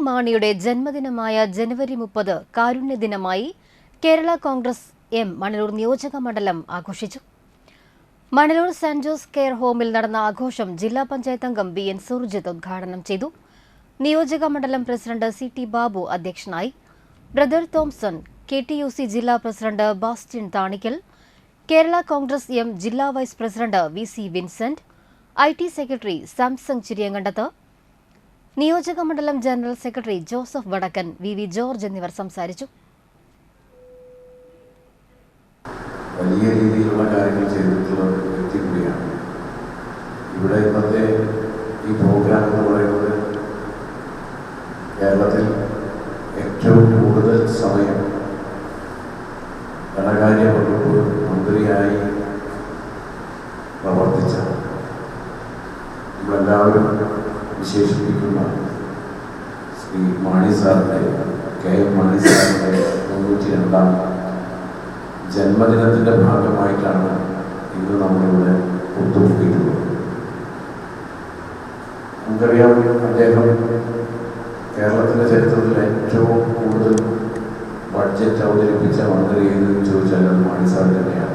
M മാണിയുടെ ജന്മദിനമായ ജനുവരി മുപ്പത് കാരുണ്യ ദിനമായി കേരള കോൺഗ്രസ് എം മണലൂർ നിയോജക മണ്ഡലം ആഘോഷിച്ചു. മണലൂർ സെന്റ് ജോസ് കെയർ ഹോമിൽ നടന്ന ആഘോഷം ജില്ലാ പഞ്ചായത്ത് അംഗം ബി എൻ സുർജിത്ത് ഉദ്ഘാടനം ചെയ്തു. നിയോജക മണ്ഡലം പ്രസിഡന്റ് സി ടി ബാബു അധ്യക്ഷനായി. Brother Thomson K T U C ജില്ലാ president Bastin Thanikkal Kerala Congress M ജില്ലാ vice president V C Vincent I T secretary Samson Chiriyankandath നിയോജക മണ്ഡലം general secretary Joseph Vadakkan V V George എന്നിവർ സംസാരിച്ചു. വലിയ രീതിയിലുള്ള കാര്യങ്ങൾ ചെയ്തിട്ടുള്ള വ്യക്തി കൂടിയാണ്. ഇവിടെ ഇന്നത്തെ ഈ പ്രോഗ്രാം എന്ന് പറയുന്നത് കേരളത്തിൽ ഏറ്റവും കൂടുതൽ സമയം ധനകാര്യ വകുപ്പ് മന്ത്രിയായി പ്രവർത്തിച്ച നമ്മളെല്ലാവരും വിശേഷിപ്പിക്കുന്ന ശ്രീ മാണി സാറിന്റെ കെ. എം മാണി സാറിന്റെ തൊണ്ണൂറ്റി രണ്ടാം ജന്മദിനത്തിന്റെ ഭാഗമായിട്ടാണ് ഇന്ന് നമ്മളിവിടെ ഒത്തുകൂടിയിട്ടുള്ളത് നമുക്കറിയാം അദ്ദേഹം കേരളത്തിന്റെ ചരിത്രത്തിൽ ഏറ്റവും കൂടുതൽ ബഡ്ജറ്റ് അവതരിപ്പിച്ച മന്ത്രി എന്ന് ചോദിച്ചാൽ അത് മാണി സാർ തന്നെയാണ്.